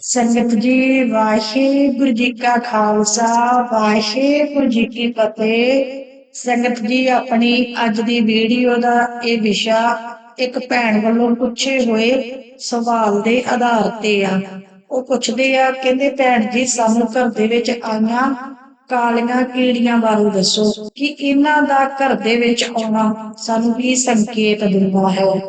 ਸੰਗਤ ਜੀ, ਵਾਹਿਗੁਰੂ ਜੀ ਕਾ ਖਾਲਸਾ, ਵਾਹਿਗੁਰੂ ਜੀ ਕੀ ਫਤਿਹ। ਸੰਗਤ ਜੀ, ਆਪਣੀ ਅੱਜ ਦੀ ਵੀਡੀਓ ਦਾ ਇਹ ਵਿਸ਼ਾ ਇੱਕ ਭੈਣ ਵੱਲੋਂ ਪੁੱਛੇ ਹੋਏ ਸਵਾਲ ਦੇ ਆਧਾਰ ਤੇ ਆ। ਉਹ ਪੁੱਛਦੇ ਆ, ਕਹਿੰਦੇ, ਭੈਣ ਜੀ, ਸਾਨੂੰ ਘਰ ਦੇ ਵਿੱਚ ਆਈਆਂ ਕਾਲੀਆਂ ਕੀੜੀਆਂ ਬਾਰੇ ਦੱਸੋ ਕਿ ਇਹਨਾਂ ਦਾ ਘਰ ਦੇ ਵਿੱਚ ਆਉਣਾ ਸਾਨੂੰ ਕੀ ਸੰਕੇਤ ਦਿੰਦਾ ਹੈ?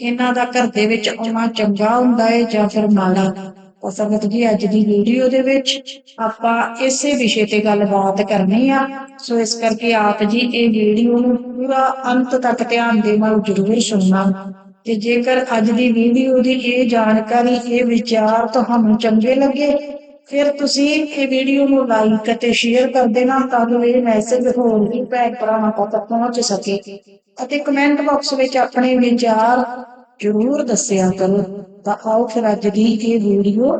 ਇਹਨਾਂ ਦਾ ਘਰ ਦੇ ਵਿੱਚ ਆਉਣਾ ਚੰਗਾ ਹੁੰਦਾ ਹੈ ਜਾਂ ਫਿਰ ਮਾੜਾ? ਤਾਂ ਸੰਗਤ ਜੀ, ਅੱਜ ਦੀ ਵੀਡੀਓ ਦੇ ਵਿੱਚ ਆਪਾਂ ਇਸੇ ਵਿਸ਼ੇ ਤੇ ਗੱਲਬਾਤ ਕਰਨੀ ਆ। ਸੋ ਇਸ ਕਰਕੇ ਆਪ ਜੀ ਇਹ ਵੀਡੀਓ ਨੂੰ ਪੂਰਾ ਅੰਤ ਤੱਕ ਧਿਆਨ ਦੇ ਨਾਲ ਜ਼ਰੂਰ ਸੁਣਨਾ। ਤੇ ਜੇਕਰ ਅੱਜ ਦੀ ਵੀਡੀਓ ਦੀ ਇਹ ਜਾਣਕਾਰੀ, ਇਹ ਵਿਚਾਰ ਤੁਹਾਨੂੰ ਚੰਗੇ ਲੱਗੇ, ਫਿਰ ਤੁਸੀਂ ਇਹ ਵੀਡੀਓ ਨੂੰ ਲਾਈਕ ਅਤੇ ਸ਼ੇਅਰ ਕਰ ਦੇਣਾ ਤਾਂ ਜੋ ਇਹ ਮੈਸੇਜ ਹੋਰ ਵੀ ਭੈਣ ਭਰਾਵਾਂ ਤੱਕ ਪਹੁੰਚ ਸਕੇ। ਅਤੇ ਕਮੈਂਟ ਬਾਕਸ ਵਿੱਚ ਆਪਣੇ ਵਿਚਾਰ ਜ਼ਰੂਰ ਦੱਸਿਆ ਕਰੋ। ਤਾਂ ਆਓ ਫਿਰ ਅੱਜ ਦੀ ਇਹ ਵੀਡੀਓ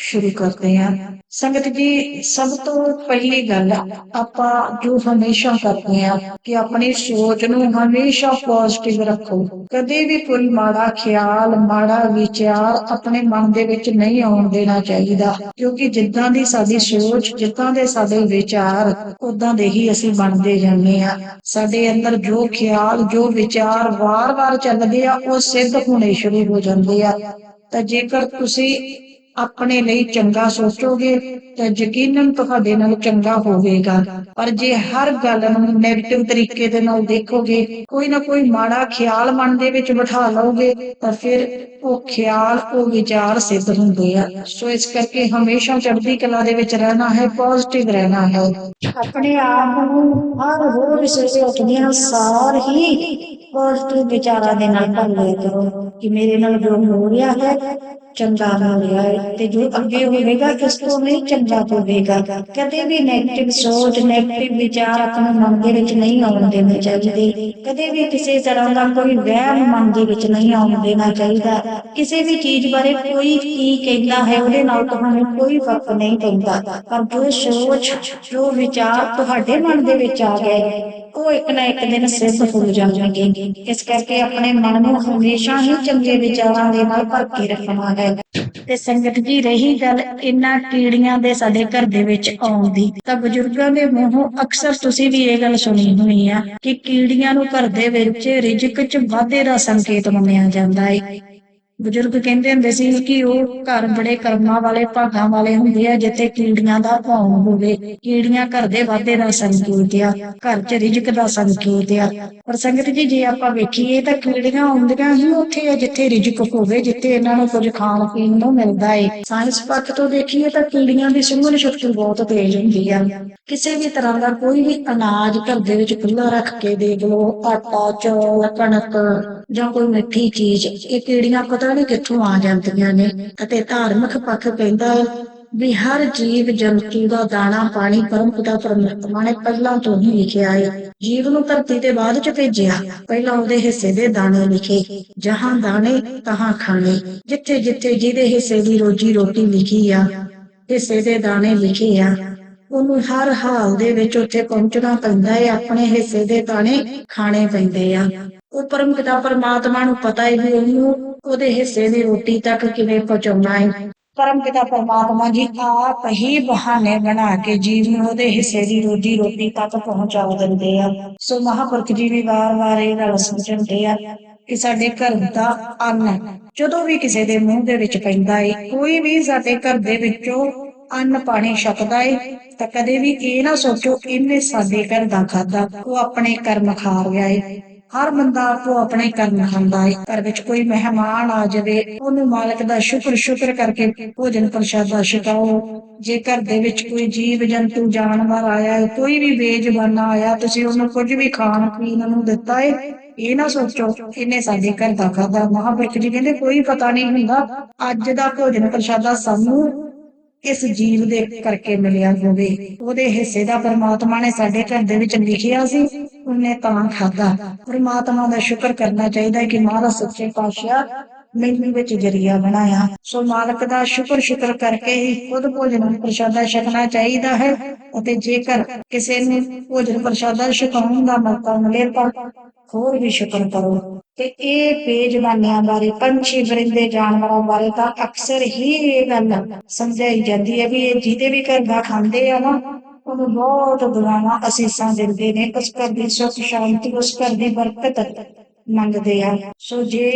ਸ਼ੁਰੂ ਕਰਦੇ ਹਾਂ। ਸੰਗਤ ਜੀ, ਸਭ ਤੋਂ ਪਹਿਲੀ ਗੱਲ ਆਪਾਂ ਜੋ ਹਮੇਸ਼ਾ ਕਰਦੇ ਆ ਕਿ ਆਪਣੀ ਸੋਚ ਨੂੰ ਹਮੇਸ਼ਾ ਪੋਜ਼ਿਟਿਵ ਰੱਖੋ। ਕਦੇ ਵੀ ਕੋਈ ਮਾੜਾ ਖਿਆਲ, ਮਾੜਾ ਵਿਚਾਰ ਆਪਣੇ ਮਨ ਦੇ ਵਿੱਚ ਨਹੀਂ ਆਉਣ ਦੇਣਾ ਚਾਹੀਦਾ। ਕਿਉਂਕਿ ਜਿੱਦਾਂ ਦੀ ਸਾਡੀ ਸੋਚ, ਜਿੱਦਾਂ ਦੇ ਸਾਡੇ ਵਿਚਾਰ ਉਦਾਂ ਦੇ ਹੀ ਅਸੀਂ ਬਣਦੇ ਜਾਂਦੇ ਆ ਸਾਡੇ ਅੰਦਰ ਜੋ ਖਿਆਲ, ਜੋ ਵਿਚਾਰ ਵਾਰ-ਵਾਰ ਚੱਲਦੇ ਆ, ਉਹ ਸਿੱਧ ਹੋਣੇ ਸ਼ੁਰੂ ਹੋ ਜਾਂਦੇ ਆ। ਤਾਂ ਜੇਕਰ ਤੁਸੀਂ ਆਪਣੇ ਲਈ ਚੰਗਾ ਸੋਚੋਗੇ ਤਾਂ ਯਕੀਨਨ ਤੁਹਾਡੇ ਨਾਲ ਚੰਗਾ ਹੋਵੇਗਾ। ਪਰ ਜੇ ਹਰ ਗੱਲ ਨੂੰ 네ਗੇਟਿਵ ਤਰੀਕੇ ਦੇ ਨਾਲ ਦੇਖੋਗੇ, ਕੋਈ ਨਾ ਕੋਈ ਮਾੜਾ ਖਿਆਲ ਮਨ ਦੇ ਵਿੱਚ ਬਿਠਾ ਲਓਗੇ, ਤਾਂ ਫਿਰ ਉਹ ਖਿਆਲ ਉਹ ਵਿਚਾਰ ਸਿੱਧ ਹੁੰਦੇ ਆ। ਸੋ ਇਸ ਕਰਕੇ ਹਮੇਸ਼ਾ ਚੜ੍ਹਦੀ ਕਲਾ ਦੇ ਵਿੱਚ ਰਹਿਣਾ ਹੈ ਪੋਜ਼ਿਟਿਵ ਰਹਿਣਾ ਹੈ। ਆਪਣੇ ਆਪ ਨੂੰ ਹਰ ਰੋਜ਼ ਸਵੇਰੇ ਉੱਠਦਿਆਂ ਸਾਰ ਹੀ ਪੋਜ਼ਿਟਿਵ ਵਿਚਾਰਾਂ ਦੇ ਨਾਲ ਭਰ ਲਿਆ ਕਰੋ। ਕਿ ਮੇਰੇ ਨਾਲ ਜੋ ਹੋ ਰਿਹਾ ਹੈ, ਚੰਗਾ ਹੋ ਰਿਹਾ ਹੈ ਤੇ ਜੋ ਅੱਗੇ ਹੋਵੇਗਾ ਕਿਸ ਤੋਂ ਨਹੀਂ ਚੰਗਾ ਹੋਵੇਗਾ। ਕਦੇ ਵੀ 네ਗੇਟਿਵ ਸੋਚ 네ਗੇਟਿਵ ਵਿਚਾਰ ਆਪਣੇ ਮਨ ਦੇ ਵਿੱਚ ਨਹੀਂ ਆਉਣ ਦੇਣੇ ਚਾਹੀਦੇ। ਕਦੇ ਵੀ ਕਿਸੇ ਤਰ੍ਹਾਂ ਦਾ ਕੋਈ ਵਹਿਮ ਮਨ ਦੇ ਵਿੱਚ ਨਹੀਂ ਆਉਣ ਦੇਣਾ ਚਾਹੀਦਾ। ਕਿਸੇ ਵੀ ਚੀਜ਼ ਬਾਰੇ ਕੋਈ ਕੀ ਕਹਿੰਦਾ ਹੈ, ਉਹਦੇ ਨਾਲ ਤੁਹਾਨੂੰ ਕੋਈ ਫ਼ਰਕ ਨਹੀਂ ਪੈਂਦਾ। ਪਰ ਜੋ ਸੋਚ, ਜੋ ਵਿਚਾਰ ਤੁਹਾਡੇ ਮਨ ਦੇ ਵਿੱਚ ਆ ਗਏ, ਉਹ ਇੱਕ ਨਾ ਇੱਕ ਦਿਨ ਸਿੱਧ ਹੋ ਜਾਣਗੇ। ਇਸ ਕਰਕੇ ਆਪਣੇ ਮਨ ਨੂੰ ਹਮੇਸ਼ਾ ਹੀ ਚੰਗੇ ਵਿਚਾਰਾਂ ਦੇ ਨਾਲ ਭਰ ਕੇ ਰੱਖਣਾ ਤੇ ਸੰਗਤ ਜੀ, ਰਹੀ ਗੱਲ ਇਨ੍ਹਾਂ ਕੀੜੀਆਂ ਦੇ ਸਾਡੇ ਘਰ ਦੇ ਵਿੱਚ ਆਉਣ ਦੀ। ਤਾਂ ਬਜ਼ੁਰਗਾਂ ਦੇ ਮੂੰਹੋਂ ਅਕਸਰ ਤੁਸੀਂ ਵੀ ਇਹ ਗੱਲ ਸੁਣੀ ਹੋਣੀ ਆ ਕਿ ਕੀੜੀਆਂ ਨੂੰ ਘਰ ਦੇ ਵਿੱਚ ਰਿਜਕ 'ਚ ਵਾਧੇ ਦਾ ਸੰਕੇਤ ਮੰਨਿਆ ਜਾਂਦਾ ਹੈ ਬਜ਼ੁਰਗ ਕਹਿੰਦੇ ਹੁੰਦੇ ਸੀ ਕਿ ਉਹ ਘਰ ਬੜੇ ਕਰਮਾਂ ਵਾਲੇ, ਭਾਗਾਂ ਵਾਲੇ ਹੁੰਦੇ ਆ, ਜਿੱਥੇ ਕੀੜੀਆਂ ਦਾ ਭਾਉ ਹੋਵੇ। ਕੀੜੀਆਂ ਘਰ ਦੇ ਵਾਧੇ ਦਾ ਸੰਕੇਤ ਆ, ਘਰ 'ਚ ਰਿਜਕ ਦਾ ਸੰਕੇਤ ਆ। ਪਰ ਸੰਗਤ ਜੀ, ਜੇ ਆਪਾਂ ਵੇਖੀਏ ਤਾਂ ਕੀੜੀਆਂ ਆਉਂਦੀਆਂ ਹੀ ਉੱਥੇ ਆ, ਜਿੱਥੇ ਰਿਜਕ ਹੋਵੇ, ਜਿੱਥੇ ਇਹਨਾਂ ਨੂੰ ਕੁਝ ਖਾਣ ਪੀਣ ਨੂੰ ਮਿਲਦਾ ਏ। ਸਾਇੰਸ ਪੱਖ ਤੋਂ ਦੇਖੀਏ ਤਾਂ ਕੀੜੀਆਂ ਦੀ ਸੁੰਘਣ ਸ਼ਕਤੀ ਬਹੁਤ ਤੇਜ਼ ਹੁੰਦੀ ਆ। ਕਿਸੇ ਵੀ ਤਰ੍ਹਾਂ ਦਾ ਕੋਈ ਵੀ ਅਨਾਜ ਘਰ ਦੇ ਵਿੱਚ ਖੁੱਲਾ ਰੱਖ ਕੇ ਦੇਖ ਲਓ, ਆਟਾ, ਚੌਲ, ਕਣਕ ਜਾਂ ਕੋਈ ਮਿੱਠੀ ਚੀਜ਼, ਇਹ ਕੀੜੀਆਂ ਪਤਾ ਨਹੀਂ ਕਿੱਥੋਂ ਆ ਜਾਂਦੀਆਂ ਨੇ? ਅਤੇ ਧਾਰਮਿਕ ਪੱਖ ਕਹਿੰਦਾ ਵੀ ਹਰ ਜੀਵ ਜੰਤੂ ਦਾ ਦਾਣਾ ਪਾਣੀ ਪਰਮ ਪਿਤਾ ਪਰਮਾਤਮਾ ਨੇ ਪਹਿਲਾਂ ਤੋਂ ਹੀ ਲਿਖਿਆ ਹੈ। ਜੀਵ ਨੂੰ ਧਰਤੀ ਤੇ ਬਾਅਦ ਚ ਭੇਜਿਆ। ਪਹਿਲਾਂ ਉਹਦੇ ਹਿੱਸੇ ਦੇ ਦਾਣੇ ਲਿਖੇ। ਜਹਾਂ ਦਾਣੇ, ਤਹਾਂ ਖਾਣੇ। ਜਿੱਥੇ ਜਿੱਥੇ ਜਿਹਦੇ ਹਿੱਸੇ ਦੀ ਰੋਜੀ ਰੋਟੀ ਲਿਖੀ ਆ, ਹਿੱਸੇ ਦੇ ਦਾਣੇ ਲਿਖੇ ਆ, ਉਹਨੂੰ ਹਰ ਹਾਲ ਦੇ ਵਿੱਚ ਉੱਥੇ ਪਹੁੰਚਣਾ ਪੈਂਦਾ ਹੈ। ਆਪਣੇ ਹਿੱਸੇ ਦੇ ਦਾਣੇ ਖਾਣੇ ਪੈਂਦੇ ਆ। ਉਹ ਪਰਮ ਪਿਤਾ ਪਰਮਾਤਮਾ ਨੂੰ ਪਤਾ ਹੈ ਵੀ ਉਹਨੂੰ ਉਹਦੇ ਹਿੱਸੇ ਦੀ ਰੋਟੀ ਤੱਕ ਕਿਵੇਂ ਪਹੁੰਚਾਉਣਾ ਹੈ। ਪਰਮ ਪਿਤਾ ਪਰਮਾਤਮਾ ਜੀ ਆਪ ਹੀ ਬਹਾਨੇ ਬਣਾ ਕੇ ਜੀਵ ਨੂੰ ਉਹਦੇ ਹਿੱਸੇ ਦੀ ਰੋਜੀ ਰੋਟੀ ਤੱਕ ਪਹੁੰਚਾ ਦਿੰਦੇ ਆ। ਸੋ ਮਹਾਪੁਰਖ ਜੀ ਵੀ ਵਾਰ-ਵਾਰ ਇਹ ਗੱਲ ਸਮਝਾਉਂਦੇ ਆ ਕਿ ਸਾਡੇ ਘਰ ਦਾ ਅੰਨ ਜਦੋਂ ਵੀ ਕਿਸੇ ਦੇ ਮੂੰਹ ਦੇ ਵਿੱਚ ਪੈਂਦਾ ਏ, ਕੋਈ ਵੀ ਸਾਡੇ ਘਰ ਦੇ ਵਿੱਚੋਂ ਅੰਨ ਪਾਣੀ ਛਕਦਾ ਏ, ਤਾਂ ਕਦੇ ਵੀ ਇਹ ਨਾ ਸੋਚੋ, ਇਹਨੇ ਸਾਡੇ ਘਰ ਦਾ ਖਾਦਾ ਉਹ ਆਪਣੇ ਕਰਮ ਖਾ ਰਿਹਾ ਏ। ਹਰ ਬੰਦਾ ਆਪੋ ਆਪਣੇ ਕਰਮ ਖਾਂਦਾ ਏ। ਘਰ ਵਿੱਚ ਕੋਈ ਮਹਿਮਾਨ ਆ ਜਾਵੇ, ਉਹਨੂੰ ਮਾਲਕ ਦਾ ਸ਼ੁਕਰ ਸ਼ੁਕਰ ਕਰਕੇ ਭੋਜਨ ਪ੍ਰਸ਼ਾਦਾ ਛਕਾਓ। ਜੇ ਘਰ ਦੇ ਵਿੱਚ ਕੋਈ ਜੀਵ ਜੰਤੂ, ਜਾਨਵਰ ਆਇਆ ਹੈ ਕੋਈ ਵੀ ਬੇਜ਼ਬਾਨਾ ਆਇਆ, ਤੁਸੀਂ ਉਹਨੂੰ ਕੁਝ ਵੀ ਖਾਣ, ਪੀਣ ਨੂੰ ਦਿੱਤਾ ਏ, ਇਹ ਨਾ ਸੋਚੋ, ਇਹਨੇ ਸਾਡੇ ਘਰ ਦਾ ਖਾਦਾ ਮਹਾਂਪੁਰਖ ਜੀ ਕਹਿੰਦੇ, ਕੋਈ ਪਤਾ ਨਹੀਂ ਹੁੰਦਾ, ਅੱਜ ਦਾ ਭੋਜਨ ਪ੍ਰਸ਼ਾਦਾ ਸਾਨੂੰ ਇਸ ਜੀਵ ਦੇ ਕਰਕੇ ਮਿਲਿਆ ਹੋਵੇ। ਉਹਦੇ ਹਿੱਸੇ ਦਾ ਪਰਮਾਤਮਾ ਨੇ ਸਾਡੇ ਘਰ ਦੇ ਵਿੱਚ ਲਿਖਿਆ ਸੀ, ਉਹਨੇ ਤਾਂ ਖਾਦਾ ਪਰਮਾਤਮਾ ਦਾ ਸ਼ੁਕਰ ਕਰਨਾ ਚਾਹੀਦਾ ਕਿ ਮਹਾਰਾਜ ਸੱਚੇ ਪਾਤਸ਼ਾਹ ਮੈਨੂੰ ਵਿੱਚ ਜਰੀਆ ਬਣਾਇਆ। ਸੋ ਮਾਲਕ ਦਾ ਸ਼ੁਕਰ ਸ਼ੁਕਰ ਕਰਕੇ ਹੀ ਖੁਦ ਭੋਜਨ ਪ੍ਰਸ਼ਾਦਾ ਛਕਣਾ ਚਾਹੀਦਾ ਹੈ ਅਤੇ ਜੇਕਰ ਕਿਸੇ ਨੂੰ ਭੋਜਨ ਪ੍ਰਸ਼ਾਦਾ ਛਕਾਉਣ ਦਾ ਮੌਕਾ ਮਿਲੇ ਤਾਂ ਹੋਰ ਵੀ ਸ਼ੁਕਰ ਕਰੋ। ਤੇ ਇਹ ਬੇਜ਼ੁਬਾਨਿਆਂ ਬਾਰੇ, ਪੰਛੀ ਪਰਿੰਦੇ ਜਾਨਵਰਾਂ ਬਾਰੇ ਤਾਂ ਅਕਸਰ ਹੀ ਇਹ ਗੱਲ ਸਮਝਾਈ ਜਾਂਦੀ ਹੈ ਵੀ ਇਹ ਜਿਹਦੇ ਵੀ ਘਰ ਦਾ ਖਾਂਦੇ ਆ ਨਾ, ਉਹਨੂੰ ਬਹੁਤ ਦੁਆਵਾਂ ਅਸੀਸਾਂ ਦਿੰਦੇ ਨੇ, ਉਸ ਘਰ ਦੀ ਸੁੱਖ ਸ਼ਾਂਤੀ, ਉਸ ਘਰ ਦੀ ਬਰਕਤ ਮੰਗਦੇ ਆ। ਸੋ ਜੇ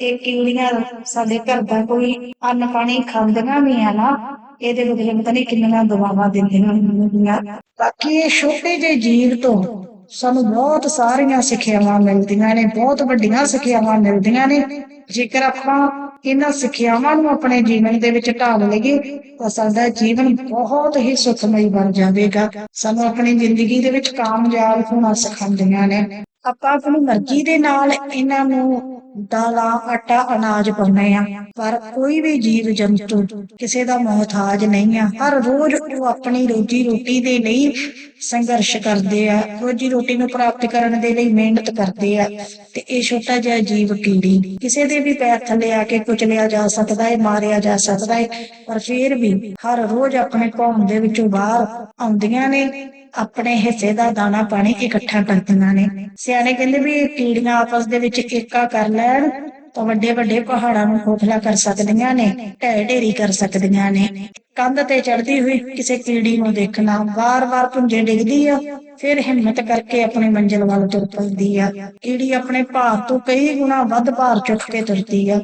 ਇਹ ਕੀੜੀਆਂ ਸਾਡੇ ਘਰ ਦਾ ਕੋਈ ਅੰਨ ਪਾਣੀ ਖਾਂਦੀਆਂ ਵੀ ਆ ਨਾ, ਇਹਦੇ ਬਦਲੇ ਪਤਾ ਨਹੀਂ ਕਿੰਨੀਆਂ ਦੁਆਵਾਂ ਦਿੰਦੀਆਂ ਹੁੰਦੀਆਂ। ਬਾਕੀ ਇਹ ਛੋਟੇ ਜਿਹੇ ਜੀਵ ਤੋਂ ਸਾਨੂੰ ਬਹੁਤ ਸਾਰੀਆਂ ਸਿੱਖਿਆਵਾਂ ਮਿਲਦੀਆਂ ਨੇ, ਬਹੁਤ ਵੱਡੀਆਂ ਸਿੱਖਿਆਵਾਂ ਮਿਲਦੀਆਂ ਨੇ। ਜੇਕਰ ਆਪਾਂ ਇਹਨਾਂ ਸਿੱਖਿਆਵਾਂ ਨੂੰ ਆਪਣੇ ਜੀਵਨ ਦੇ ਵਿੱਚ ਢਾਲ ਲਈਏ, ਤਾਂ ਸਾਡਾ ਜੀਵਨ ਬਹੁਤ ਹੀ ਸੁਖਮਈ ਬਣ ਜਾਵੇਗਾ। ਸਾਨੂੰ ਆਪਣੀ ਜ਼ਿੰਦਗੀ ਦੇ ਵਿੱਚ ਕਾਮਯਾਬ ਹੋਣਾ ਸਿਖਾਉਂਦੀਆਂ ਨੇ। ਆਪਾਂ ਆਪਣੀ ਮਰਜ਼ੀ ਦੇ ਨਾਲ ਇਹਨਾਂ ਨੂੰ ਦਾਲਾਂ ਆਟਾ ਅਨਾਜ ਪਾਉਂਦੇ ਆ ਪਰ ਕੋਈ ਵੀ ਜੀਵ ਜੰਤੂ ਕਿਸੇ ਦਾ ਮੁਹਤਾਜ ਨਹੀਂ ਆ। ਹਰ ਰੋਜ਼ ਉਹ ਆਪਣੀ ਰੋਜੀ ਰੋਟੀ ਦੇ ਲਈ ਸੰਘਰਸ਼ ਕਰਦੇ ਆ। ਰੋਜੀ ਰੋਟੀ ਨੂੰ ਪ੍ਰਾਪਤ ਕਰਨ ਦੇ ਲਈ ਮਿਹਨਤ ਕਰਦੇ ਆ। ਤੇ ਇਹ ਛੋਟਾ ਜਿਹਾ ਜੀਵ ਕੀੜੀ। ਕਿਸੇ ਦੇ ਵੀ ਪੈਰ ਥੱਲੇ ਆ ਕੇ ਕੁਚਲਿਆ ਜਾ ਸਕਦਾ ਹੈ ਮਾਰਿਆ ਜਾ ਸਕਦਾ ਹੈ ਪਰ ਫਿਰ ਵੀ ਹਰ ਰੋਜ਼ ਆਪਣੇ ਭੌਣ ਦੇ ਵਿੱਚੋਂ ਬਾਹਰ ਆਉਂਦੀਆਂ ਨੇ। ਆਪਣੇ ਹਿੱਸੇ ਦਾ ਦਾਣਾ ਪਾਣੀ ਇਕੱਠਾ ਕਰਦੀਆਂ ਨੇ। ਸਿਆਣੇ ਕਹਿੰਦੇ ਵੀ ਇਹ ਕੀੜੀਆਂ ਆਪਸ ਦੇ ਵਿੱਚ ਏਕਾ ਕਰ ਲੈ। ਲੈਣ ਤਾਂ ਵੱਡੇ ਵੱਡੇ ਪਹਾੜਾਂ ਨੂੰ ਖੋਖਲਾ ਕਰ ਸਕਦੀਆਂ ਨੇ ਢਹਿ ਢੇਰੀ ਕਰ ਸਕਦੀਆਂ ਨੇ। ਕੰਧ ਤੇ ਚੜਦੀ ਹੋਈ ਕਿਸੇ ਕੀੜੀ ਨੂੰ ਦੇਖਣਾ, ਵਾਰ-ਵਾਰ ਪੁੰਜੇ ਡਿੱਗਦੀ ਆ, ਫਿਰ ਹਿੰਮਤ ਕਰਕੇ ਆਪਣੇ ਮੰਜ਼ਿਲ ਵੱਲ ਤੁਰ ਪੈਂਦੀ ਆ। ਕੀੜੀ ਆਪਣੇ ਭਾਰ ਤੋਂ ਕਈ ਗੁਣਾ ਵੱਧ ਭਾਰ ਚੁੱਕ ਕੇ ਤੁਰਦੀ ਆ।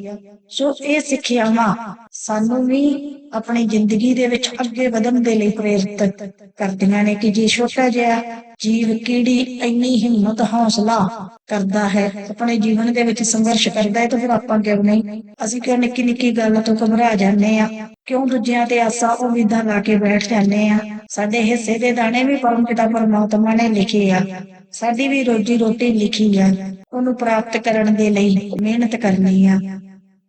ਸੋ ਇਹ ਸਿੱਖਿਆਵਾਂ ਸਾਨੂੰ ਵੀ ਆਪਣੀ ਜ਼ਿੰਦਗੀ ਦੇ ਵਿੱਚ ਅੱਗੇ ਵਧਣ ਦੇ ਲਈ ਪ੍ਰੇਰਿਤ ਕਰਦੀਆਂ ਨੇ ਕਿ ਜੇ ਛੋਟਾ ਜਿਹਾ ਜੀਵ ਕੀੜੀ ਇੰਨੀ ਹਿੰਮਤ, ਹੌਸਲਾ ਕਰਦਾ ਹੈ, ਆਪਣੇ ਜੀਵਨ ਦੇ ਵਿੱਚ ਸੰਘਰਸ਼ ਕਰਦਾ ਹੈ, ਤਾਂ ਫਿਰ ਆਪਾਂ ਕਿਉਂ ਨਹੀਂ? ਅਸੀਂ ਕਿਉਂ ਨਿੱਕੀ ਨਿੱਕੀ ਗੱਲ ਤੋਂ ਘਬਰਾ ਜਾਂਦੇ ਆ? ਕਿਉਂ ਦੂਜਿਆਂ ਤੇ ਆਸਾ ਉਮੀਦਾਂ ਲਾ ਕੇ ਬੈਠ ਜਾਂਦੇ ਆ। ਸਾਡੇ ਹਿੱਸੇ ਦੇ ਦਾਣੇ ਵੀ ਪਰਮ ਪਿਤਾ ਪਰਮਾਤਮਾ ਨੇ ਲਿਖੇ ਆ। ਸਾਡੀ ਵੀ ਰੋਜੀ ਰੋਟੀ ਲਿਖੀ ਆ। ਉਹਨੂੰ ਪ੍ਰਾਪਤ ਕਰਨ ਦੇ ਲਈ ਮਿਹਨਤ ਕਰਨੀ ਆ।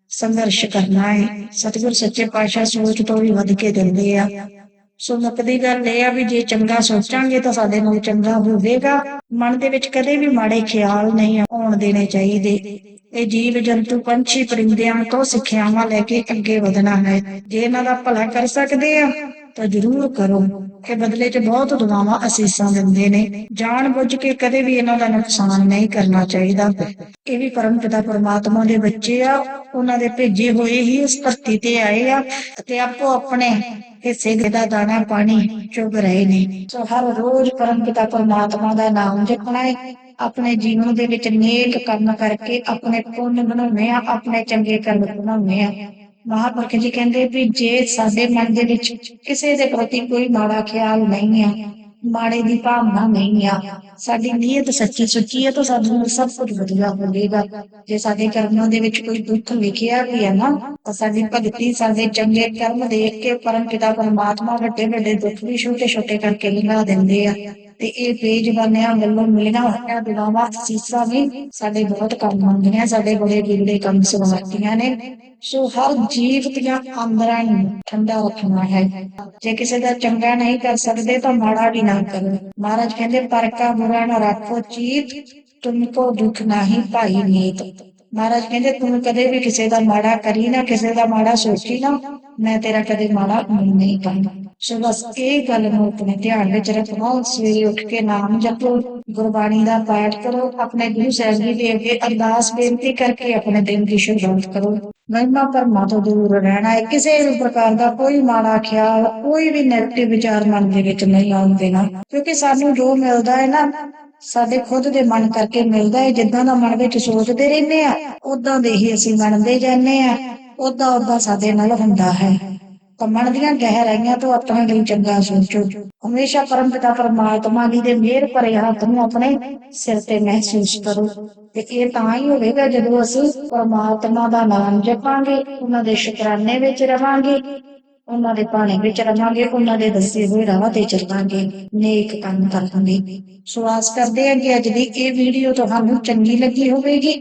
ਸੰਘਰਸ਼ ਕਰਨਾ ਹੈ ਸਤਿਗੁਰ ਸੱਚੇ ਪਾਤਸ਼ਾਹ ਸੋਚ ਤੋਂ ਵੀ ਵੱਧ ਕੇ ਦਿੰਦੇ ਆ। ਸੋ ਮੁੱਕਦੀ ਗੱਲ ਇਹ ਆ ਵੀ ਜੇ ਚੰਗਾ ਸੋਚਾਂਗੇ ਤਾਂ ਸਾਡੇ ਨਾਲ ਚੰਗਾ ਹੋਵੇਗਾ। ਮਨ ਦੇ ਵਿੱਚ ਕਦੇ ਵੀ ਮਾੜੇ ਖਿਆਲ ਨਹੀਂ ਆਉਣ ਦੇਣੇ ਚਾਹੀਦੇ। ਇਹ ਜੀਵ ਜੰਤੂ ਪੰਛੀ ਪਰਿੰਦਿਆਂ ਤੋਂ ਸਿੱਖਿਆਵਾਂ ਲੈ ਕੇ ਅੱਗੇ ਵਧਣਾ ਹੈ। ਜੇ ਇਹਨਾਂ ਦਾ ਭਲਾ ਕਰ ਸਕਦੇ ਆ, ਤਾਂ ਜ਼ਰੂਰ ਕਰੋ। ਇਹ ਬਦਲੇ 'ਚ ਬਹੁਤ ਦੁਆਵਾਂ ਅਸੀਸਾਂ ਦਿੰਦੇ ਨੇ। ਜਾਣ ਬੁੱਝ ਕੇ ਕਦੇ ਵੀ ਇਹਨਾਂ ਦਾ ਨੁਕਸਾਨ ਨਹੀਂ ਕਰਨਾ ਚਾਹੀਦਾ। ਇਹ ਵੀ ਪਰਮ ਪਿਤਾ ਪਰਮਾਤਮਾ ਦੇ ਬੱਚੇ ਆ। ਉਹਨਾਂ ਦੇ ਭੇਜੇ ਹੋਏ ਹੀ ਇਸ ਧਰਤੀ ਤੇ ਆਏ ਆ ਤੇ ਆਪੋ ਆਪਣੇ ਹਿੱਸੇ ਦਾ ਦਾਣਾ ਪਾਣੀ ਚੁਗ ਰਹੇ ਨੇ। ਸੋ ਹਰ ਰੋਜ਼ ਪਰਮ ਪਿਤਾ ਪਰਮਾਤਮਾ ਦਾ ਨਾਮ ਜਪਣਾ ਹੈ। ਆਪਣੇ ਜੀਵਨ ਦੇ ਵਿੱਚ ਨੇਕ ਕੰਮ ਕਰਕੇ ਆਪਣੇ ਪੁੰਨ ਬਣਾਉਣੇ ਆ ਆਪਣੇ ਚੰਗੇ ਕਰਮ ਬਣਾਉਣੇ ਆ ਮਹਾਂਪੁਰਖ ਜੀ ਕਹਿੰਦੇ ਵੀ ਜੇ ਸਾਡੇ ਮਨ ਦੇ ਵਿੱਚ ਕਿਸੇ ਦੇ ਪ੍ਰਤੀ ਕੋਈ ਮਾੜਾ ਖਿਆਲ ਨਹੀਂ ਆ, ਮਾੜੇ ਦੀ ਭਾਵਨਾ ਨਹੀਂ ਆ, ਸਾਡੀ ਨੀਅਤ ਸੱਚੀ ਸੁੱਚੀ ਹੈ ਤਾਂ ਸਾਨੂੰ ਸਭ ਕੁਝ ਵਧੀਆ ਹੋਵੇਗਾ। ਜੇ ਸਾਡੇ ਕਰਮਾਂ ਦੇ ਵਿੱਚ ਕੋਈ ਦੁੱਖ ਲਿਖਿਆ ਵੀ ਹੈ ਨਾ, ਤਾਂ ਸਾਡੀ ਭਗਤੀ, ਸਾਡੇ ਚੰਗੇ ਕਰਮ ਦੇਖ ਕੇ ਪਰਮ ਪਿਤਾ, ਪਰਮਾਤਮਾ ਵੱਡੇ ਵੱਡੇ ਦੁੱਖ ਵੀ ਛੋਟੇ ਛੋਟੇ ਕਰਕੇ ਲਿਖਾ ਦਿੰਦੇ ਆ। ਤੇ ਇਹ ਬੇਜ਼ਬਾਨਿਆਂ ਵੱਲੋਂ ਮਿਲਣਾ ਹੋਇਆ ਦੁਆਵਾਂ ਸੀਸਾਂ ਵੀ ਸਾਡੇ ਬਹੁਤ ਕੰਮ ਆਉਂਦੀਆਂ, ਸਾਡੇ ਬੜੇ ਬਿਗੜੇ ਕੰਮ ਸਵਾਰਦੀਆਂ ਨੇ। ਸੋ ਹਰ ਜੀਵ ਦੀਆਂ ਆਂਦਰਾਂ ਨੂੰ ਠੰਡਾ ਰੱਖਣਾ ਹੈ। ਜੇ ਕਿਸੇ ਦਾ ਚੰਗਾ ਨਹੀਂ ਕਰ ਸਕਦੇ ਤਾਂ ਮਾੜਾ ਵੀ ਨਾ ਕਰੋ। ਮਹਾਰਾਜ ਕਹਿੰਦੇ, ਪਰਕਾ ਬੁਰਾ ਨਾ ਰੱਖੋ ਚੀਤ ਤੁਮਕੋ ਦੁੱਖ ਨਹੀਂ ਭਾਈ ਨੀਤ ਮਹਾਰਾਜ ਕਹਿੰਦੇ, ਤੂੰ ਕਦੇ ਵੀ ਕਿਸੇ ਦਾ ਮਾੜਾ ਕਰੀ ਨਾ, ਕਿਸੇ ਦਾ ਮਾੜਾ ਸੋਚੀ ਨਾ, ਮੈਂ ਤੇਰਾ ਕਦੇ ਮਾੜਾ ਨਹੀਂ ਕਰਨਾ ਸੋ ਬਸ ਇਹ ਗੱਲ ਨੂੰ ਆਪਣੇ ਧਿਆਨ ਵਿੱਚ ਰੱਖੋ, ਸਵੇਰੇ ਉੱਠ ਕੇ ਨਾਮ ਜਪੋ, ਗੁਰਬਾਣੀ ਦਾ ਪਾਠ ਕਰੋ, ਆਪਣੇ ਗੁਰੂ ਸਾਹਿਬ ਜੀ ਦੇ ਅੱਗੇ ਅਰਦਾਸ ਬੇਨਤੀ ਕਰਕੇ ਆਪਣੇ ਦਿਨ ਦੀ ਸ਼ੁਰੂਆਤ ਕਰੋ। ਮਹਿਮਾ ਪਰਮਾ ਤੋਂ ਦੂਰ ਰਹਿਣਾ ਹੈ, ਕਿਸੇ ਵੀ ਪ੍ਰਕਾਰ ਦਾ ਕੋਈ ਮਾੜਾ ਖਿਆਲ, ਕੋਈ ਵੀ ਨੈਗੇਟਿਵ ਵਿਚਾਰ ਮਨ ਦੇ ਵਿੱਚ ਨਹੀਂ ਆਉਣ ਦੇਣਾ, ਕਿਉਂਕਿ ਸਾਨੂੰ ਜੋ ਮਿਲਦਾ ਹੈ ਨਾ, ਸਾਡੇ ਖੁਦ ਦੇ ਮਨ ਕਰਕੇ ਮਿਲਦਾ ਹੈ, ਜਿੱਦਾਂ ਦਾ ਮਨ ਵਿੱਚ ਸੋਚਦੇ ਰਹਿੰਦੇ ਆ ਉਦਾਂ ਦੇ ਹੀ ਅਸੀਂ ਬਣਦੇ ਜਾਂਦੇ ਆ ਉਦਾਂ ਉਦਾਂ ਸਾਡੇ ਨਾਲ ਹੁੰਦਾ ਹੈ। ਤਾਂ ਦੀਆਂ ਗਹਿਰਾਈਆਂ ਤੋਂ ਆਪਣੇ ਲਈ ਚੰਗਾ ਸੋਚੋ। ਹਮੇਸ਼ਾ ਪਰਮ ਪਿਤਾ ਪਰਮਾਤਮਾ ਜੀ ਦੇ ਮਿਹਰ ਭਰੇ ਹੱਥ ਨੂੰ ਆਪਣੇ ਸਿਰ ਤੇ ਮਹਿਸੂਸ ਕਰੋ। ਤੇ ਇਹ ਤਾਂ ਹੀ ਹੋਵੇਗਾ ਜਦੋਂ ਅਸੀਂ ਪਰਮਾਤਮਾ ਦਾ ਨਾਮ ਜਪਾਂਗੇ, ਉਹਨਾਂ ਦੇ ਸ਼ੁਕਰਾਨੇ ਵਿੱਚ ਰਵਾਂਗੇ, ਉਹਨਾਂ ਦੇ ਭਾਣੇ ਵਿੱਚ ਰਵਾਂਗੇ, ਉਹਨਾਂ ਦੇ ਦੱਸੇ ਹੋਏ ਰਾਹ ਤੇ ਚੱਲਾਂਗੇ। ਨੇਕ ਕੰਮ ਕਰਾਂਗੇ ਸੋ ਆਸ ਕਰਦੇ ਹਾਂ ਕਿ ਅੱਜ ਦੀ ਇਹ ਵੀਡੀਓ ਤੁਹਾਨੂੰ ਚੰਗੀ ਲੱਗੀ ਹੋਵੇਗੀ।